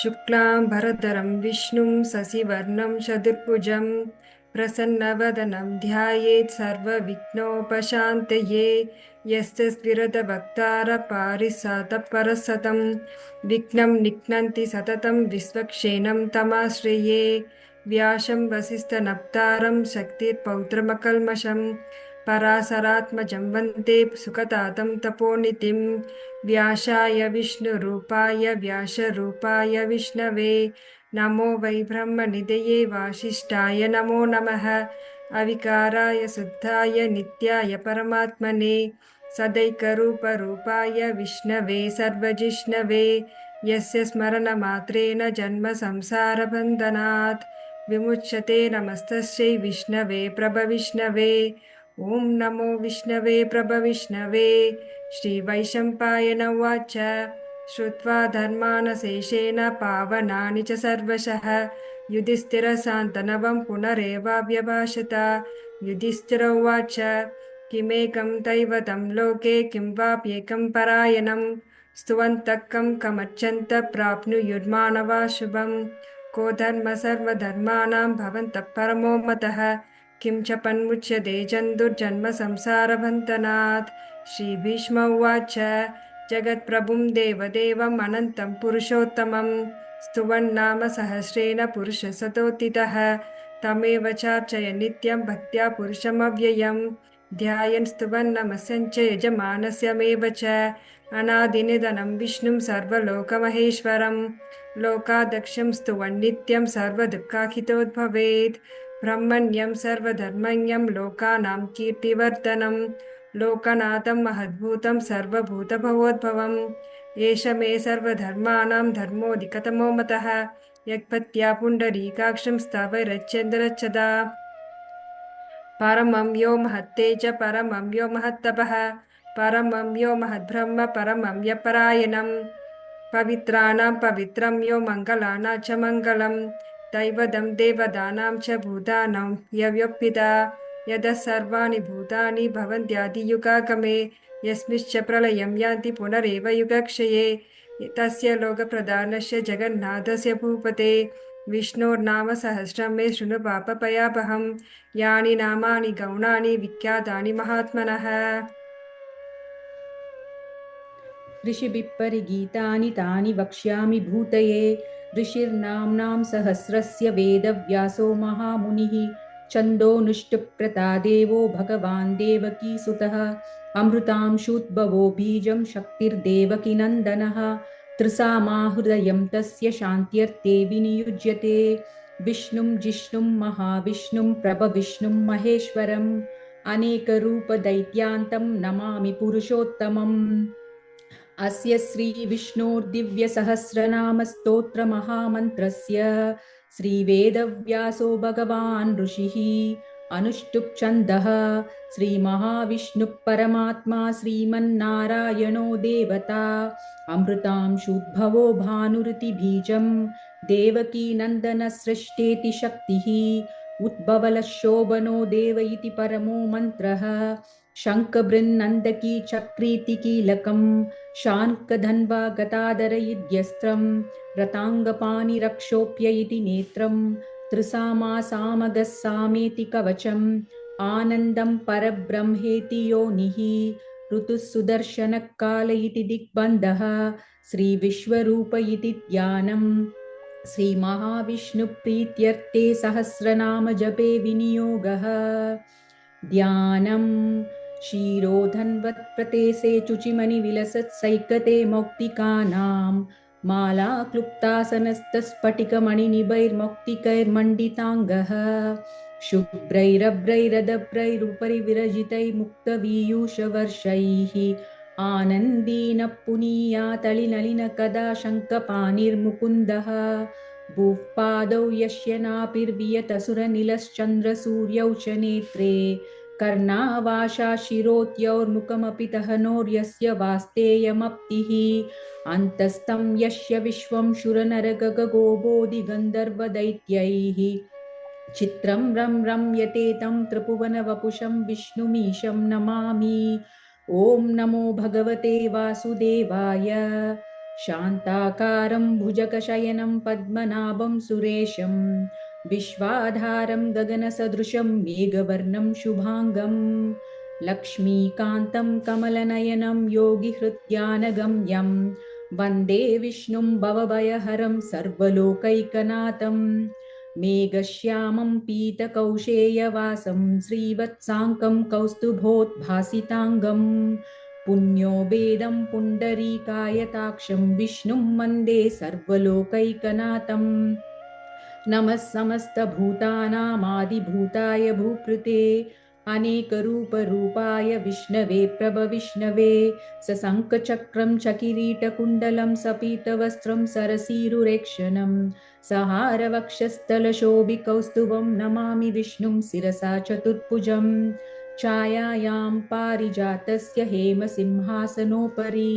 शुक्लां भरधरं विष्णुं शशिवर्णं चतुर्भुजं प्रसन्नवदनं ध्यायेत् सर्वविघ्नोपशान्तये यस्य स्फिरतभक्तारपारिसातपरसतं विघ्नं निघ्नन्ति सततं विश्वक्षेणं तमाश्रये व्यासं वसिष्ठनप्तारं शक्तिर्पौत्रमकल्मषं पराशरात्मजं वन्दे सुखतातं तपोनितिं व्यासाय विष्णुरूपाय व्यासरूपाय विष्णवे। नमो वै ब्रह्मनिधये वासिष्ठाय नमो नमः। अविकाराय शुद्धाय नित्याय परमात्मने। सदैकरूपरूपाय विष्णवे सर्वजिष्णवे। यस्य स्मरणमात्रेण जन्मसंसारबन्धनात् विमुच्यते नमस्तस्यै विष्णवे प्रभविष्णवे ॐ नमो विष्णवे प्रभविष्णवे श्रीवैशम्पायन उवाच। श्रुत्वा धर्मानशेषेण पावनानि च सर्वशः। युधिष्ठिरशान्तनवं पुनरेवाभ्यभाषत युधिष्ठिर उवाच किमेकं दैवतं लोके किं वाप्येकं परायणं स्तुवन्तः कं प्राप्नुयुर्मानवा शुभं को धर्म सर्वधर्माणां भवन्तः परमो मतः किं च पन्मुच्यते जन्तुर्जन्म संसारबन्धनात् श्रीभीष्म उवाच जगत्प्रभुं देवदेवम् अनन्तं पुरुषोत्तमं। स्तुवन्नाम सहस्रेण पुरुषसतोत्थितः। तमेव चार्चय नित्यं भक्त्या पुरुषमव्ययं ध्यायन् स्तुवन्नमस्यञ्च यजमानस्यमेव च। अनादिनिधनं विष्णुं सर्वलोकमहेश्वरं लोकादक्षं स्तुवन्नित्यं सर्वदुःखाखितोद्भवेत् ब्रह्मण्यं सर्वधर्मण्यं लोकानां कीर्तिवर्धनं लोकनाथं महद्भूतं सर्वभूतभवोद्भवम् एष मे सर्वधर्माणां धर्मोऽधिकतमो मतः यत्पत्या पुण्डरीकाक्षं स्थावरच्चन्द्रच्छदा परमं यो महत्ते च परमं यो महत्तपः परमं यो महद्ब्रह्म परमं यपरायणं पवित्राणां पवित्रं यो मङ्गलानां च मङ्गलं दैवदं देवदानां च भूतानां यव्यप्पिता यतः सर्वाणि भूतानि भवन्त्यादियुगागमे, यस्मिश्च प्रलयं यान्ति पुनरेव युगक्षये। तस्य लोकप्रधानस्य जगन्नाथस्य भूपते, विष्णोर्नाम सहस्रं मे शृणु पापपयापहं, यानि नामानि गौणानि विख्यातानि महात्मनः। ऋषिभिः परिगीतानि तानि वक्ष्यामि भूतये ऋषिर्नाम्नां सहस्रस्य वेदव्यासो महामुनिः छन्दोनुष्टुप्प्रता देवो भगवान् देवकीसुतः, अमृतांशूद्भवो बीजं शक्तिर्देवकीनन्दनः, त्रिसामाहृदयं तस्य शान्त्यर्थे विनियुज्यते। विष्णुं जिष्णुं महाविष्णुं प्रभविष्णुं महेश्वरम्, अनेकरूपदैत्यान्तं नमामि पुरुषोत्तमम्। अस्य श्रीविष्णोर्दिव्यसहस्रनामस्तोत्रमहामन्त्रस्य श्रीवेदव्यासो भगवान् ऋषिः अनुष्टुप्छन्दः श्रीमहाविष्णुः परमात्मा श्रीमन्नारायणो देवता अमृतांशुद्भवो भानुरिति देवकीनन्दनसृष्टेति शक्तिः उद्भवलशोभनो देव इति परमो मन्त्रः शङ्खबृन्नन्दकी चक्रीति कीलकं शाङ्कधन्वा गतादर इत्यस्त्रं रताङ्गपाणिरक्षोप्य इति नेत्रं त्रिसामासामगः सामेति कवचम् आनन्दं परब्रह्मेति योनिः ऋतुः सुदर्शनकाल इति दिग्बन्धः श्रीविश्वरूप इति ध्यानम् श्रीमहाविष्णुप्रीत्यर्थे सहस्रनामजपे विनियोगः ध्यानं क्षीरोधन्वत्प्रतेसे शुचिमणिविलसत्सैकते मौक्तिकानां माला शुभ्रैरभ्रैरदभ्रैरुपरि विरजितैर्मुक्तवीयूषवर्षैः आनन्दीनः पुनीयातलिनलिनकदा शङ्खपाणिर्मुकुन्दः भूः पादौ यस्य नापिर्वियतसुरनिलश्चन्द्रसूर्यौ च नेत्रे कर्णावाशा शिरोत्यौर्मुखमपि दहनोर्यस्य वास्तेयमप्तिः। अन्तस्थं यस्य विश्वं शुरनरगगोबोधिगन्धर्वदैत्यैः चित्रं रं रम्यते तं त्रिभुवनवपुषं विष्णुमीशं नमामि। ॐ नमो भगवते वासुदेवाय। शान्ताकारं भुजगशयनं पद्मनाभं सुरेशं विश्वाधारं गगनसदृशं मेघवर्णं शुभाङ्गं लक्ष्मीकान्तं कमलनयनं योगिहृद्यानगम्यं वन्दे विष्णुं भवभयहरं सर्वलोकैकनाथं मेघश्यामं पीतकौशेयवासं श्रीवत्साङ्कं कौस्तुभोद्भासिताङ्गम् पुण्यो वेदं पुण्डरीकायताक्षं विष्णुं वन्दे सर्वलोकैकनाथम् नमः समस्तभूतानामादिभूताय भूकृते अनेकरूपरूपाय विष्णवे प्रभविष्णवे सशङ्खचक्रं चकिरीटकुण्डलं सपीतवस्त्रं सरसीरुरेक्षणं सहारवक्षस्थलशोभिकौस्तुभं नमामि विष्णुं शिरसा चतुर्भुजम् छायायां पारिजातस्य हेमसिंहासनोपरि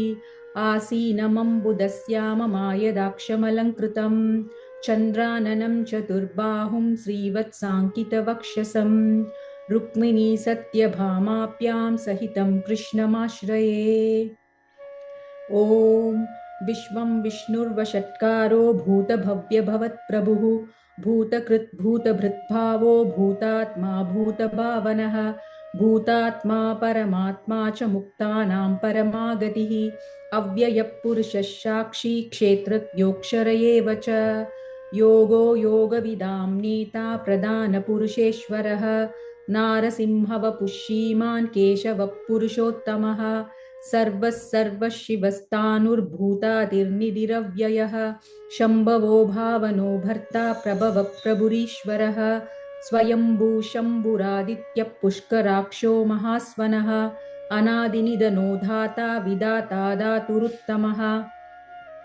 आसीनमम्बुदस्याममायदाक्षमलङ्कृतं चन्द्राननं चतुर्बाहुं श्रीवत्साङ्कितवक्षसं रुक्मिणी सत्यभामाप्यां सहितं कृष्णमाश्रये। ॐ विश्वं विष्णुर्वषट्कारो भूतभव्यभवत्प्रभुः, भूतकृद्भूतभृद्भावो भूतात्मा भूतभावनः, भूतात्मा परमात्मा च मुक्तानां परमागतिः, अव्ययपुरुषः साक्षी क्षेत्रज्ञोऽक्षर एव च। योगो योगविदां नीता प्रधानपुरुषेश्वरः, नारसिंहवपुष्यीमान् केशवः पुरुषोत्तमः सर्वः सर्वशिवस्तानुर्भूतादिर्निधिरव्ययः शम्भवो भावनो भर्ता प्रभवः प्रभुरीश्वरः स्वयम्भू शम्भुरादित्यः पुष्कराक्षो महास्वनः, अनादिनिधनो धाता विदाता दातुरुत्तमः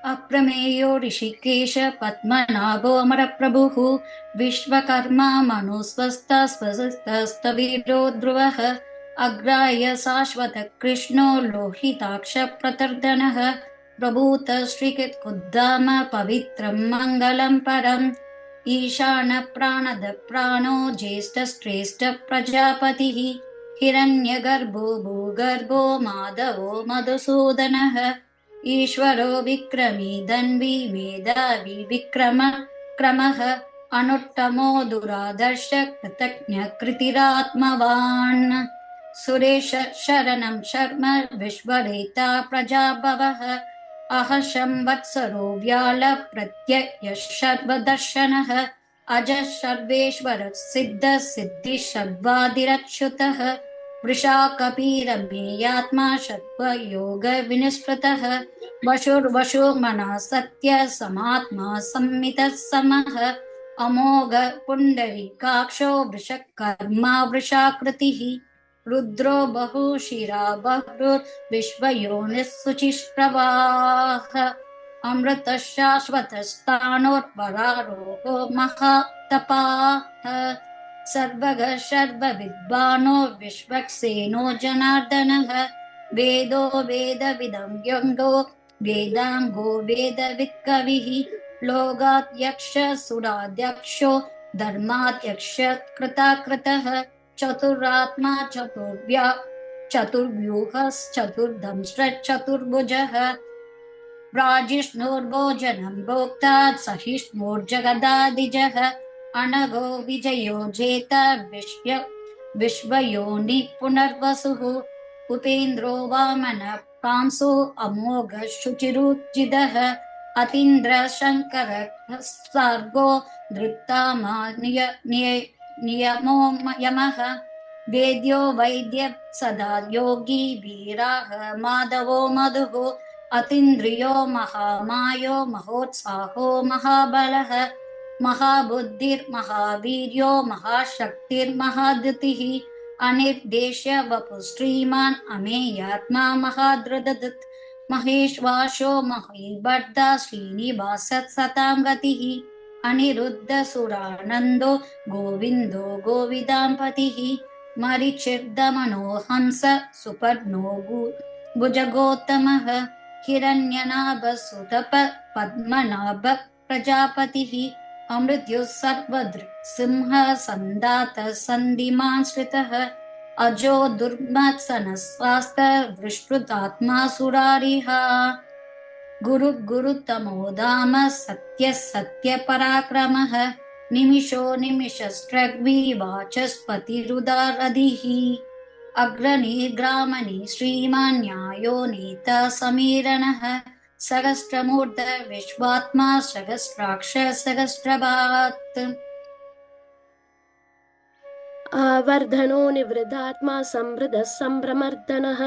अप्रमेयो ऋषिकेश पद्मनाभो अमरप्रभुः विश्वकर्मा मनुस्वस्थस्वस्तवीरो ध्रुवः अग्राय शाश्वतकृष्णो लोहिताक्षप्रतर्दनः प्रभूत श्रीकृत्कुद्दाम पवित्रं मङ्गलं परम्। ईशानप्राणद प्राणो ज्येष्ठश्रेष्ठ प्रजापतिः हिरण्यगर्भो भूगर्भो माधवो मधुसूदनः ईश्वरो विक्रमी धन्वी मेधावी विक्रम क्रमः अनुत्तमो दुरादर्श कृतज्ञ कृतिरात्मवान्। सुरेश शरणं शर्म विश्वरेता प्रजाभवः। अहशं वत्सरो व्याल प्रत्ययः सर्वदर्शनः अजः सर्वेश्वर सिद्ध सिद्धि सर्वादिरच्युतः वृषा कपीरमेयात्मा षट्वयोग विनिस्पृतः वशुर्वशो मनः सत्य समात्मा संमितः समः अमोघ पुण्डरीकाक्षो वृषकर्मा वृषाकृतिः रुद्रो बहुशिरा बहुर्विश्वयोनिः शुचिष्प्रवाह अमृतः शाश्वतस्तानोर्परारोहो महातपाः सर्वगः सर्वविद्वानो विश्वक्सेनो जनार्दनः। वेदो वेदविदं व्यङ्गो वेदाङ्गो वेदवित्कविः। लोगाध्यक्ष सुराध्यक्षो, धर्माध्यक्ष कृताकृतः। चतुरात्मा चतुर्व्या चतुर्व्यूहश्चतुर्दंश्चतुर्भुजः प्राजिष्णुर्भोजनं भोक्ता, सहिष्णुर्जगदादिजः। अनघो विजयो जेता विश्व विश्वयोनि पुनर्वसुः। उपेन्द्रो वामन कांसो अमोघ शुचिरुचिदः। अतीन्द्र शङ्कर सर्गो धृत्तामा निय नियमो यमः। वेद्यो वैद्य सदा योगी वीराः। माधवो मधुः। अतीन्द्रियो महामायो महोत्साहो महाबलः। महाबुद्धिर्महावीर्यो महाशक्तिर्महाद्युतिः अनिर्देश्य वपुश्रीमान् अमेयात्मा महाद्रदत् महेश्वासो महीभर्ता श्रीनिवासत् सतां गतिः अनिरुद्धसुरानन्दो गोविन्दो गोविदाम्पतिः मरिचिर्दमनो हंस सुपर्णो भुजगोत्तमः हिरण्यनाभसुतप पद्मनाभ प्रजापतिः अमृत्युः सर्वदृक् सिंह सन्दात सन्धिमान् श्रितः अजो दुर्मस्थ विस्कृतात्मा सुरारिः धाम सत्यः सत्यपराक्रमः निमिषो निमिषष्टृग्विवाचस्पतिरुदारधिः अग्रणी ग्रामनि श्रीमान्यायो नीतसमेरणः सहस्रमूर्ध विश्वात्मा सहस्राक्ष सहस्रभात्। आवर्धनो निवृद्धात्मा संवृदः सम्भ्रमर्दनः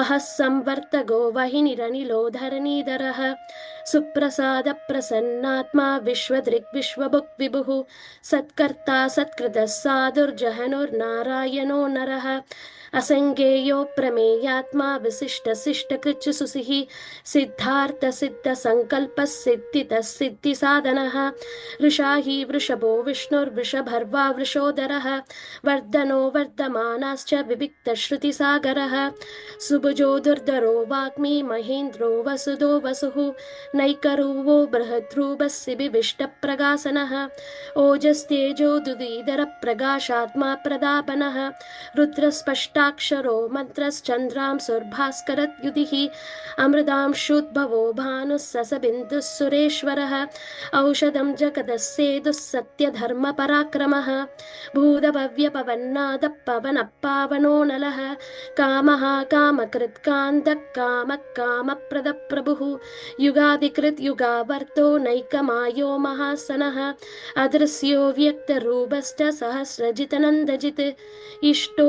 अहः संवर्तगो वहिनिरनिलो धरणीधरः सुप्रसादप्रसन्नात्मा विश्वदृक् विश्वभुक् विभुः सत्कर्ता सत्कृतः साधुर्जहनुर्नारायणो नरः असङ्गेयो प्रमेयात्मा विशिष्टशिष्टकृच् सुसिः सिद्धार्थसिद्धसङ्कल्पः सिद्धितः सिद्धिसाधनः वृषाहि वृषभो विष्णुर्वृषभर्वा वृषोदरः। वर्धनो वर्धमानाश्च विविक्तश्रुतिसागरः। सुभुजो दुर्धरो वाग्मी महेन्द्रो वसुदो वसुः। बृहद्रूपस्य विविष्टप्रगासनः ओजस्तेजो दुदीधरप्रकाशात्मा प्रदापनः रुद्रस्पष्टाक्षरो मन्त्रश्चन्द्रांशुर्भास्करद्युतिः अमृतांशुद्भवो भानुः ससबिन्दुः सुरेश्वरः औषधं जगदस्येदुः सत्यधर्मपराक्रमः भूतभव्यपवन्नादः पवनः पावनो नलः कामः कामकृत्कान्तः कामः कामप्रदप्रभुः युगादिकृत् युगावर्तो नैकमायो महासनः अदृश्यो व्यक्तरूपश्च सहस्रजितनन्दजित् इष्टो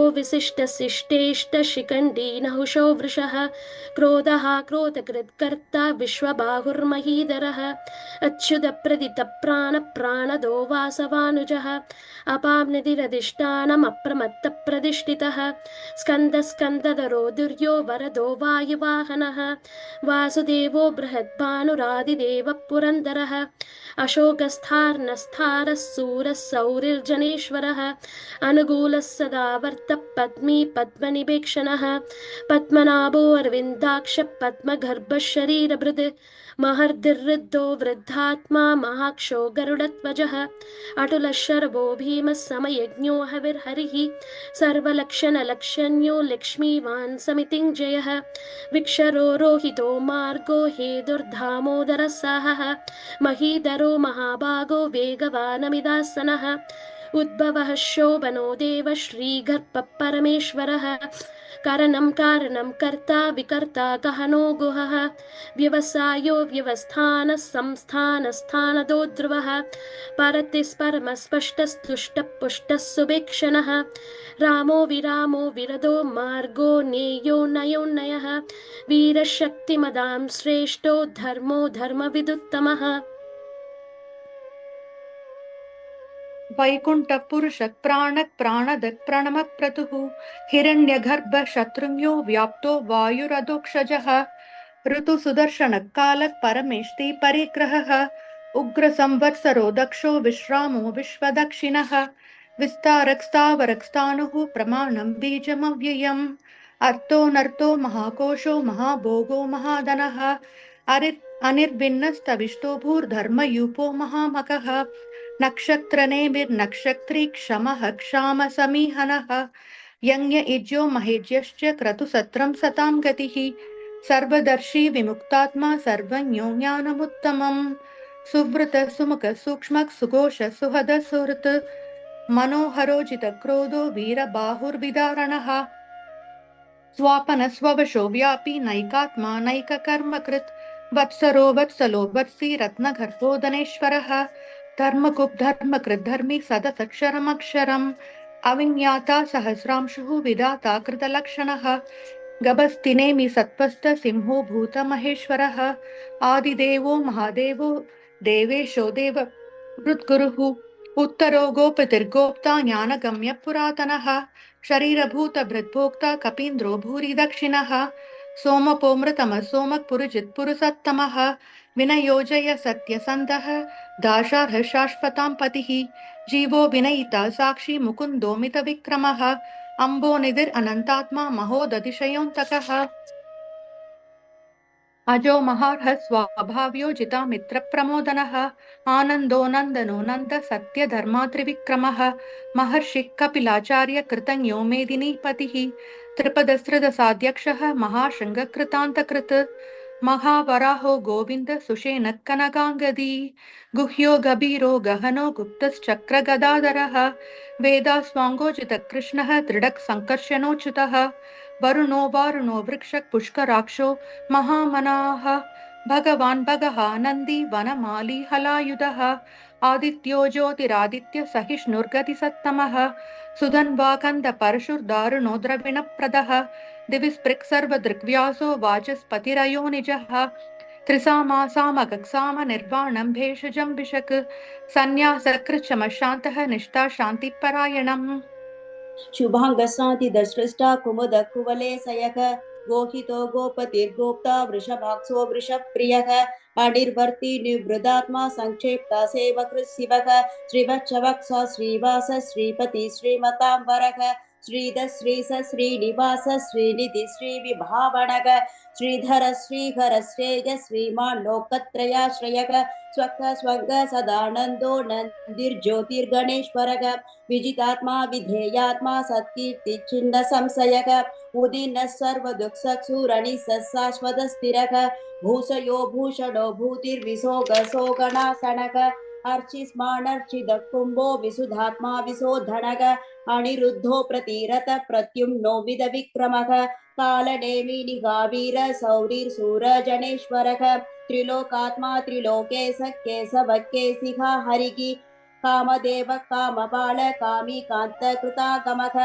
विशिष्टशिष्टेष्टशिखण्डी नहुषो वृषः। क्रोधः क्रोधकृत्कर्ता विश्वबाहुर्महीधरः अच्युतप्रदितप्राणप्राणदो वासवानुजः। अपाम्निधिरधिष्ठानमप्रमत्तप्रतिष्ठितः स्कन्दस्कन्दधरो दुर्यो वरदो वायुवाहनः। वासुदेवो बृहद्भानुरादिदेवः पुरन्दरः। सदा वर्तः पद्मी पद्मनिपेक्षणः पद्मनाभो अरविन्दाक्ष पद्मगर्भः शरीरभृत् महर्दिर्वृद्धो वृद्धात्मा महाक्षो गरुडध्वजः। अटुलशर्वो भीमः समयज्ञो हविर्हरिः। सर्वलक्षणलक्षण्यो लक्ष्मीवान् समितिञ्जयः। विक्षरो रोहितो मार्गो हेदुर्धामोदरः साहः महीधरो महाभागो वेगवानमिदासनः उद्भवः शोभनो देव श्रीगर्भः परमेश्वरः करणं कारणं कर्ता विकर्ता गहनो गुहः। व्यवसायो व्यवस्थानः संस्थानस्थानदो ध्रुवः परतिस्परमस्पष्टस्तुष्टः पुष्टः सुभीक्षणः रामो विरामो विरदो मार्गो नेयो नयोन्नयः वीरशक्तिमदां श्रेष्ठो धर्मो धर्मविदुत्तमः वैकुण्ठपुरुषः प्राणः प्राणदः प्रणमः क्रतुः हिरण्यगर्भः शत्रुंयो व्याप्तो वायुरधोक्षजः ऋतुसुदर्शनः कालः परमेष्टि परिग्रहः। उग्रसंवत्सरो दक्षो विश्रामो विश्वदक्षिणः। विस्तारक्स्तावरक्स्तानुः प्रमाणं बीजमव्ययम्। अर्थो महाकोशो महाभोगो महाधनः। अरि अनिर्भिन्नस्तविष्टो भूर्धर्मयूपो महामकः। नक्षत्रनेमिर्नक्षत्री क्षमः क्षामसमीहनः यज्ञ इज्यो महेज्यश्च क्रतुसत्रं सतां गतिः। सर्वदर्शी विमुक्तात्मा सर्वज्ञो ज्ञानमुत्तमम्। सुव्रत सुमुख सूक्ष्म सुघोष सुहद सुहृत्। मनोहरोजित क्रोधो वीरबाहुर्विदारणः स्वापन स्ववशो व्यापी नैकात्मा नैककर्मकृत्। वत्सरो वत्सलो वत्सी रत्नगर्भोदनेश्वरः धर्मकुप् धर्मकृद्धर्मी सदसक्षरमक्षरम्। अविज्ञाता सहस्रांशुः विधाता कृतलक्षणः। गभस्तिनेमि सत्त्वस्त सिंहो भूतमहेश्वरः। आदिदेवो महादेवो देवेशो देव हृद्गुरुः। उत्तरो गोपतिर्गोप्ता ज्ञानगम्य पुरातनः। शरीरभूतभृद्भोक्ता कपीन्द्रो भूरि दक्षिणः सोमपोमृतमः सोमः पुरुजित् पुरुषत्तमः। विनयोजय सत्यसन्धः दाशार्ह पतिः, जीवो विनयिता साक्षी मुकुन्दो मितविक्रमः अम्बो निधिरनन्तात्मा महोदतिशयोऽन्तकः अजो महार्ह स्वाभाव्योजिता मित्रप्रमोदनः, आनन्दो नन्दनो नन्द सत्यधर्मा त्रिविक्रमः महर्षिः कपिलाचार्य मेदिनीपतिः त्रिपदसृदसाध्यक्षः महाशृङ्गकृतान्तकृत्। महावराहो गोविन्द सुषेणः कनकाङ्गदी गुह्यो गभीरो गहनो गुप्तश्चक्रगदाधरः वेदास्वाङ्गोचितकृष्णः दृढक् सङ्कर्षणोच्युतः वरुणो वारुणो वृक्षः पुष्कराक्षो महामनाः भगवान् भगः नन्दी वनमाली हलायुधः आदित्यो ज्योतिरादित्य सहिष्णुर्गतिसत्तमः सुधन्वा कन्द परशुर्दारुणो द्रविणप्रदः दिवि स्पृक् सर्वदृग्व्यासो वाचस्पतिरयो निजः। त्रिसामासामगक्साम निर्वाणं भेषजं विशक् सन्न्यासकृच्छमशान्तः निष्ठा शान्तिपरायणम्। शुभाङ्गशान्तिदसृष्टा कुमुद कुवले सयक गोहितो गोपतिर्गोप्ता वृषभाक्षो वृषप्रियः। अनिर्वर्ति निवृदात्मा संक्षेप्ता सेवकृशिवः श्रीवत्सवक्ष श्रीवास श्रीपति श्रीमताम्बरः। श्रीध श्रीस श्रीनिवास श्रीनिधि श्रीविभावणग श्रीधर श्रीहर श्रेय श्रीमान् लोकत्रयाश्रयः स्वक स्वङ्ग सदानन्दो नन्दिर्ज्योतिर्गणेश्वरः विजितात्मा, विधेयात्मा सत्कीर्तिच्छिन्न संशयः उदिनः सर्वदुःखसूरणि शाश्वतस्थिरः भूषयो भूषणो भूतिर्विशोगशोगणासनः अर्चिस्मानर्चिद कुम्भो विशुधात्मा विशोधनः अनिरुद्धो प्रतिरथ प्रत्युम्नो विद विक्रमः कालनेमिनिगावीर सौरिर्सूरजनेश्वरः त्रिलोकात्मा त्रिलोके सख्ये केशिखा हरिः कामदेव, कामबाल कामी कान्त कृतागमः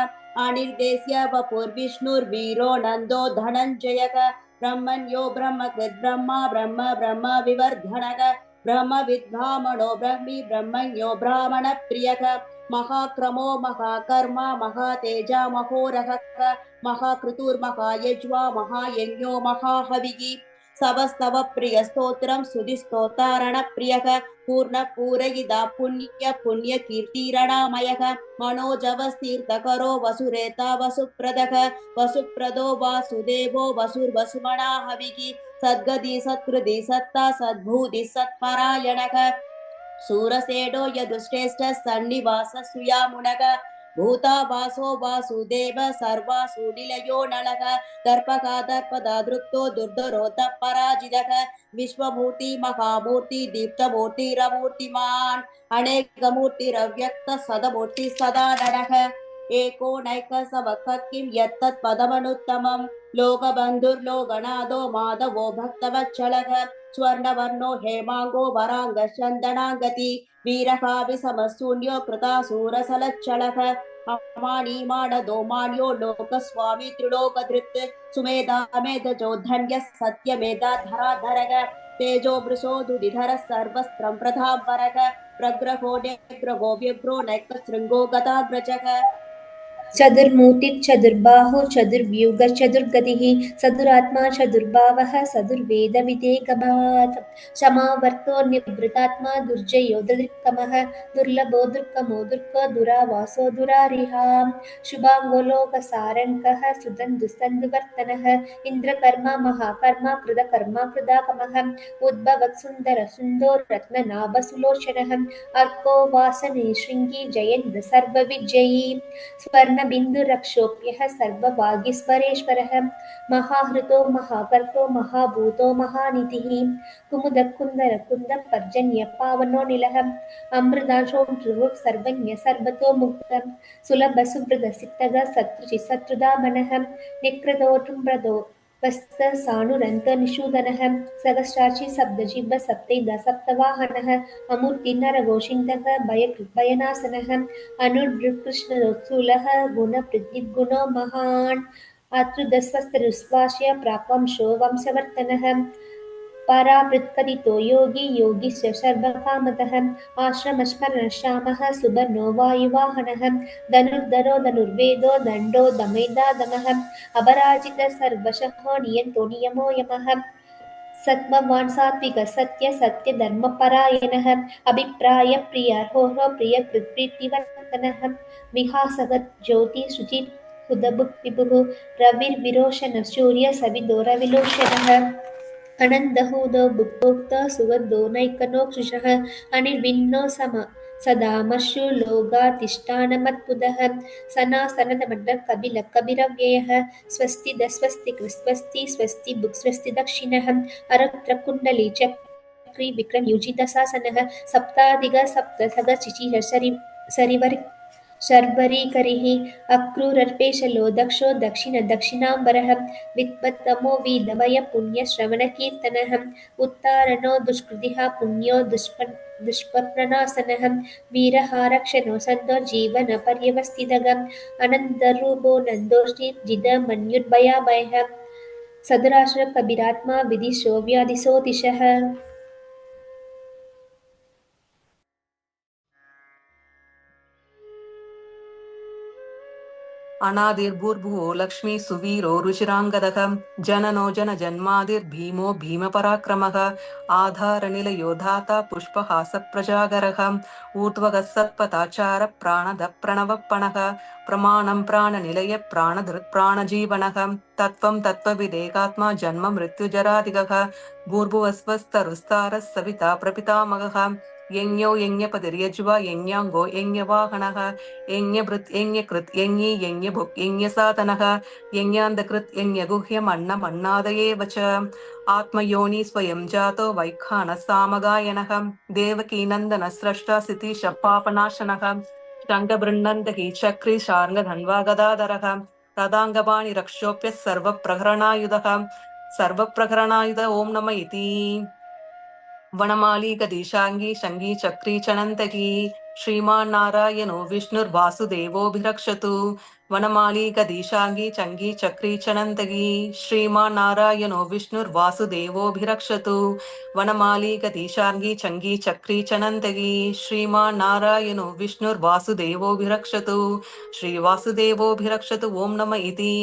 अनिर्देश्य वपुर्विष्णुर्वीरो नन्दो धनञ्जयः, ब्रह्मण्यो ब्रह्मकृद् ब्रह्मा ब्रह्म ब्रह्म विवर्धनः ब्रह्मविद्ब्राह्मणो ब्रह्मी ब्रह्मण्यो ब्राह्मणप्रियः महाक्रमो महाकर्मा महातेजा महोरहः महाकृतुर्महायज्वा महायज्ञो महाहविः सवस्तव प्रियस्तोत्रं सुधिस्तोतारणप्रियः पूर्णपूरयिदा पुण्य पुण्यकीर्तिरणामयः मनोजवस्तीर्थकरो वसुरेता वसुप्रदः वसुप्रदो वासुदेवो वसुर्वसुमणा हविः सद्गति सत्कृति सत्ता सद्भूति सत्परायणः सूरसेडो यदुश्रेष्ठ सन्निवास सुयामुनग भूता वासो वासुदेव सर्वासु निलयो नलः। दर्पका दर्पदा दृप्तो दुर्धरोत पराजितः विश्वमूर्ति, महामूर्ति दीप्तमूर्तिरमूर्तिमान् अनेकमूर्तिरव्यक्त सदमूर्ति सदा नरः एको नैक सवक किं यत्तत् लोकबन्धुर्लोकनाथो माधवो भक्तवत्सलः स्वर्णवर्णो हेमाङ्गो वराङ्गचन्दनाङ्गति वीरकाविसमशून्यो कृतासूरसलच्चलः अमानीमाणदो मान्यो लोकस्वामी त्रिलोकधृत्, सुमेधा मेधजो धन्यः सत्यमेधाधराधरः तेजो वृषोदुदिधरः सर्वस्त्रं प्रधाम्बरः प्रग्रहो नेग्रहो व्यग्रो नैकशृङ्गो गदाग्रजः चतुर्मूर्तिश्चतुर्बाहु चतुर्व्यूहश्चतुर्गतिः चतुरात्मा चतुर्भावः चतुर्वेदविदेकभात् क्षमावर्तो निवृतात्मा दुर्जयो दृक्कमः दुर्लभो दुर्गमो दुर्गो दुरावासो दुरारिहा। शुभाङ्गो लोकसारङ्कः सुदन्दुस्तन्दुवर्तनः इन्द्रकर्मा महाकर्मा कृतकर्मा कृदाकमः उद्भवत् सुन्दर सुन्दो रत्ननाभसुलोचनः। अर्को वासने शृङ्गी जयन्द्र सर्वविजयी। स्वर्णबिन्दुरक्षोभ्यः सर्वभाग्यस्वरेश्वरः महाहृतो महाकर्तो महाभूतो महानिधिः कुमुदकुन्दरकुन्दपर्जन्यपावनो निलः अमृताशोऽशुः सर्वज्ञ सर्वतो मुक्तः सुलभसुहृदसिक्तः शत्रुचिः शत्रुदामनः निकृतोटुम्प्रदो वस्त सानुरन्त निषूदनः सहस्राक्षि सप्तजिह्व सप्तैद सप्तवाहनः अमूर्तिनरघोषिन्दः भयकृभयनाशनः अनुर्कृष्णोत्सुलः गुणपृथिग्गुणो महान् अतृदस्वस्तरुस्वास्य प्रापंशो वंशवर्तनः परावृत्कथितो योगी योगिश्च सर्वकामतः आश्रमस्मरणश्यामः सुबर्णो वायुवाहनः धनुर्धरो धनुर्वेदो दण्डो दमैदादमः अपराजितः सर्वशः नियन्तो नियमो यमः सत्त्ववान् सात्विक सत्य सत्य धर्मपरायणः अभिप्राय प्रियार्होः प्रियकृत्प्रीतिवर्तनः विहासवत् ज्योति शुचि हुदबुक् विभुः रविर्विरोशन सूर्य सविदो रविलोचनः अनन्दहूदो भुक्तोक्तो सुगन्धो नैकनो कृशः अनिर्विन्नो सम सदामश्रुलोगातिष्ठानमत्पुदः सनासनदमण्डकबिलकबिरव्ययः स्वस्ति दस्वस्ति कृस्वस्ति स्वस्ति बुक् स्वस्ति दक्षिणः अरत्रकुण्डली चक्री विक्रमयुजितशासनः सप्ताधिक सप्तथग चिचिर सरि सरिवरि शर्वरीकरिः अक्रूरर्पेशलो दक्षो दक्षिण दक्षिणाम्बरः विद्वत्तमो वीदवय पुण्यश्रवणकीर्तनः उत्तारणो दुष्कृतिः पुण्यो दुष्प दुष्पप्रणासनः वीरहारक्षणो सन्तोर्जीवनपर्यवस्थितः अनन्तरूपो नन्दोर्जिद मन्युर्भयाभयः सदराश्रकबिरात्मा विदिशो व्याधिशो अनादिर्भूर्भुवो लक्ष्मी सुवीरो रुचिराङ्गदः जननो जनजन्मादिर्भीमो भीमपराक्रमः आधारनिलयो धाता पुष्पहासप्रजागरः ऊर्ध्वगः सत्पथाचार प्राणद प्रणवपणः प्रमाणं प्राणनिलय प्राणधृत्प्राणजीवनः तत्त्वं तत्त्वविदेकात्मा जन्म मृत्युजरादिगः भूर्भुवस्वस्तरुस्तारः सविता प्रपितामगः யஞோ யஞபதிர் யஜ்வா யஞாங்கோ யஞ வாகனக? யஞ பிருத் யஞ கிருத் யஞி யஞ புக் யஞ சாதனக? யஞாந்த கிருத் யஞ குஹ்யம் அன்னம் அன்னாதயே வச்ச? ஆத்மயோனி ஸ்வயம் ஜாதோ வைக்கான சாமகாயனக? தேவகி நந்தன சிரஷ்டா சிதிஷ பாபநாசனக தண்டபிருண்ணந்தகி சக்ரி சார்ங்க தன்வா ததாங்கபாணி ரக்ஷோப்பிய சர்வ பிரகரணாயுதக? சர்வ பிரகரணாயுத ஓம் நம இதி. गदीशाङ्गी शङ्गी चक्री चणन्तकी श्रीमान्नारायणो विष्णुर्वासुदेवोऽभिरक्षतु वनमाली गदीशाङ्गी चङ्गी चक्री चणन्तकी श्रीमान्नारायणो विष्णुर्वासुदेवोऽभिरक्षतु वनमाली गदीशाङ्गी चङ्गी चक्री चणन्तकी श्रीमान्नारायणो विष्णुर्वासुदेवोऽभिरक्षतु श्रीवासुदेवोऽभिरक्षतु ॐ नम इति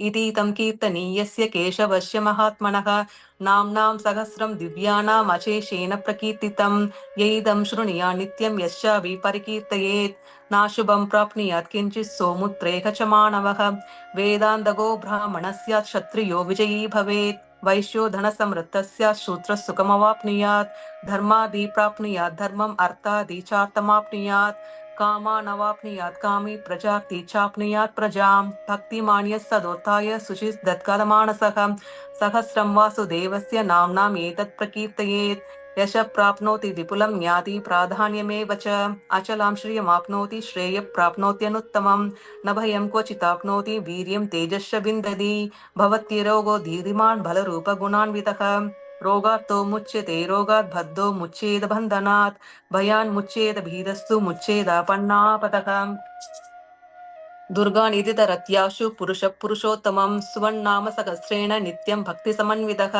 इति कीर्तनीयस्य केशवस्य महात्मनः। नाम्नां सहस्रं दिव्यानाम् अशेषेण प्रकीर्तितं। यैदं शृणुया नित्यं यश्चापि परिकीर्तयेत्। नाशुभं प्राप्नुयात् किञ्चित् सोमुत्रेह च मानवः। वेदान्तगो ब्राह्मणः क्षत्रियो विजयी भवेत्। वैश्यो धनसमृद्धः स्यात् शूद्रः सुखमवाप्नुयात्। धर्मादि प्राप्नुयात्, धर्मम् अर्थादि चार्थमाप्नुयात्। कामी प्रजाति चाप्नुयात् प्रजां भक्तिमान्यः सदोत्थाय शुचिदत्कलमानसः सहस्रं वासुदेवस्य नाम्नाम् एतत् प्रकीर्तयेत्। यश प्राप्नोति विपुलं ज्ञाति प्राधान्यमेव च। अचलां श्रियमाप्नोति श्रेयः प्राप्नोत्यनुत्तमं न भयं क्वचिदाप्नोति वीर्यं तेजश्च विन्दति। भवत्यरोगो धीरिमान् बलरूपगुणान्वितः। रोगार्तो मुच्यते रोगात् बद्धो मुच्येद बन्धनात् भयान् मुच्येद भीरस्तु मुच्येदापन्नापतः दुर्गानिधितरत्याशु पुरुषः पुरुषोत्तमं सुवन्नाम सहस्रेण नित्यं भक्तिसमन्वितः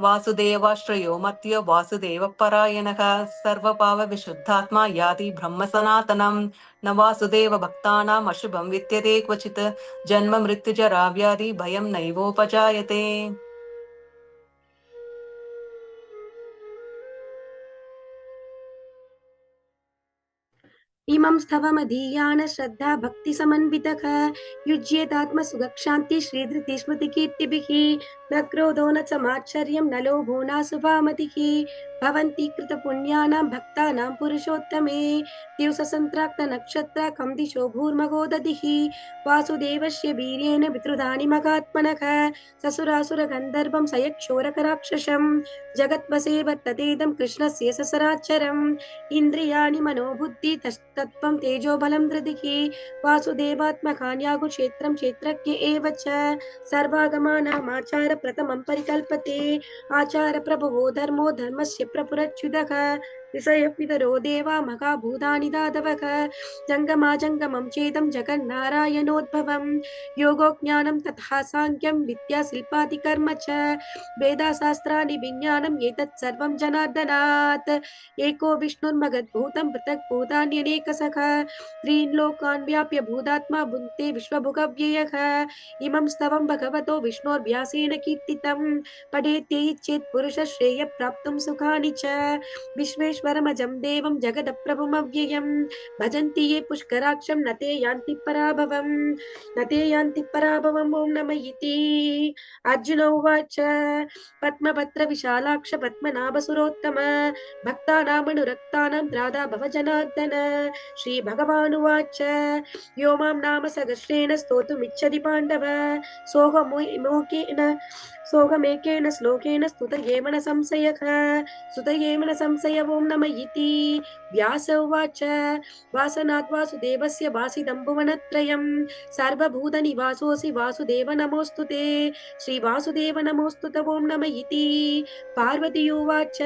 वासुदेवाश्रयो मत्यो वासुदेवपरायणः सर्वभावविशुद्धात्मा याति ब्रह्मसनातनं न वासुदेव भक्तानाम् अशुभं विद्यते क्वचित् जन्म मृत्युजराव्याधि भयं नैवोपजायते इमं स्तवमधीयान श्रद्धा भक्तिसमन्वितः युज्येतात्मसुगक्षान्ति श्रीधृतिस्मृतिकीर्तिभिः। न क्रोधो न समाश्चर्यं न लोभो नासुभामतिः भवन्ति कृतपुण्यानां भक्तानां पुरुषोत्तमे। दिवससन्त्राक्तनक्षत्राकं दिशो भूर्मगो दधिः। वासुदेवस्य वीर्येण वितृदानि मगात्मनः। ससुरासुरगन्धर्वं सयक्षोरकराक्षसं। जगत्वसे वर्ततेदं कृष्णस्य ससराचरम् इन्द्रियाणि मनोबुद्धि तत्त्वं तेजोबलं धृतिः। वासुदेवात्मकान्यागुक्षेत्रं क्षेत्रज्ञ एव च। सर्वागमानामाचार प्रथमं परिकल्पते। आचार प्रभवो धर्मो धर्मस्य प्रपुरच्युतः विषयपितरो देवा मगाभूतानि दातवः जङ्गमाजङ्गमं चेदं जगन्नारायणोद्भवं। योगो ज्ञानं तथा साङ्ख्यं विद्या शिल्पादिकर्म च। वेदाशास्त्राणि विज्ञानम् एतत् सर्वं जनार्दनात्। एको विष्णुर्मगद्भूतं पृथक् भूतान्यनेकसख त्रीन् लोकान् व्याप्य भूतात्मा भुङ्क्ते विश्वभुगव्ययः। इमं स्तवं भगवतो विष्णोर्व्यासेन कीर्तितं। पठेत्येच्छेत् पुरुषश्रेय प्राप्तुं सुखानि च। विश्वेश सर्वेश्वरमजं देवं जगदप्रभुमव्ययं भजन्ति ये पुष्कराक्षं न ते यान्ति पराभवं न ते यान्ति पराभवम् ॐ नम इति अर्जुन उवाच पद्मभद्रविशालाक्ष पद्मनाभसुरोत्तम भक्तानामनुरक्तानां त्रादा भव जनार्दन श्रीभगवानुवाच यो मां नाम सहस्रेण स्तोतुमिच्छति पाण्डव सोऽहमोकेन सोऽहमेकेन श्लोकेन स्तुत एव न संशयः स्तुत एव न संशय ॐ नम इति व्यास उवाच वासनात् वासुदेवस्य वासिदं भुवनत्रयं सर्वभूतनिवासोऽसि वासुदेव नमोऽस्तु ते श्रीवासुदेव नमोऽस्तु त ॐ नम इति पार्वती उवाच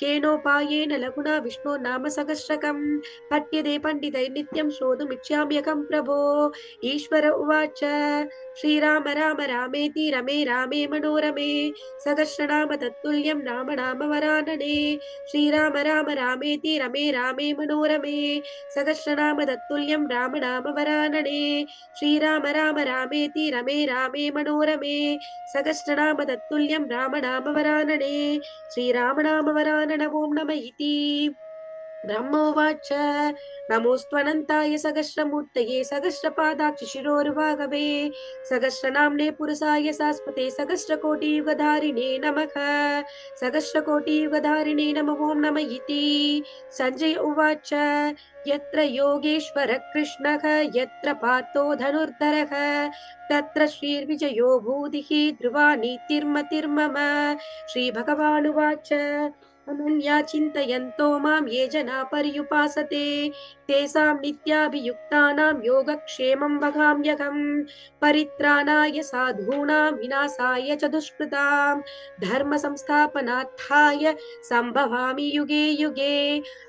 केनोपायेन लघुना विष्णो नाम सहस्रकं पठ्यते पण्डितैर्नित्यं श्रोतुमिच्छाम्यकं प्रभो ईश्वर उवाच ஸ்ரீராம ராம ராமேதி ரமே ராமே மனோரமே. சகஸ்ரநாம தத்துல்யம் நாம நாம வரானனே. ஸ்ரீராம ராம ராமேதி ரமே ராமே மனோரமே. சகஸ்ரநாம தத்துல்யம் ராம நாம வரானனே. ஸ்ரீராம ராம ராமேதி ரமே ராமே மனோரமே. சகஸ்ரநாம தத்துல்யம் ராம நாம வரானனே. ஸ்ரீராம நாம வரானன ஓம் நம இதி. ब्रह्मोवाच। नमोऽस्त्वनन्ताय सहस्रमूर्तये सहस्रपादाक्षि शिरोरुवागवे। सहस्रनाम्ने पुरुषाय सास्पते सहस्रकोटियुगधारिणे नमः। सहस्रकोटियुगधारिणे नम ॐ नम इति। सञ्जय उवाच। यत्र योगेश्वरः कृष्णः, यत्र पार्थो धनुर्धरः, तत्र श्रीर्विजयो भूतिः ध्रुवा नीतिर्मतिर्मम श्रीभगवानुवाच। अनन्या चिन्तयन्तो माँ ये जना पर्युपासते। तेषां नित्याभियुक्तानां योगक्षेमं वहाम्यहम् परित्राणाय साधूनां विनाशाय च दुष्कृतां। धर्म संस्थापनार्थाय सम्भवामि युगे युगे।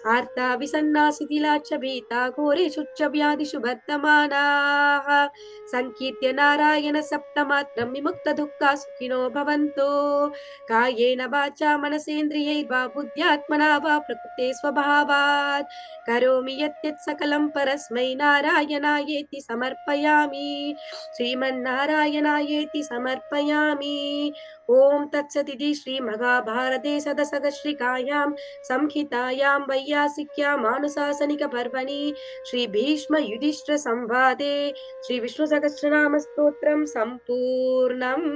आर्ता विसन्नासितिला च भीता घोरेषु च व्याधिषु वर्तमानाः सङ्कीर्त्य नारायण सप्तमात्रं विमुक्तदुःखा सुखिनो भवन्तु। कायेन वाचा मनसेन्द्रियैर्वा बुद्ध्यात्मना प्रकृते स्वभावात्। करोमि यत् सकलं परस्मै, नारायणायेति समर्पयामि। श्रीमन्नारायणायेति समर्पयामि। ॐ तत्सदिति श्रीमहाभारते सदसगश्रिकायां संहितायां वैयासिक्यां मानुशासनिकपर्वणि श्रीभीष्मयुधिष्ठिरसंवादे। श्रीविष्णुसहस्रनामस्तोत्रं सम्पूर्णम्।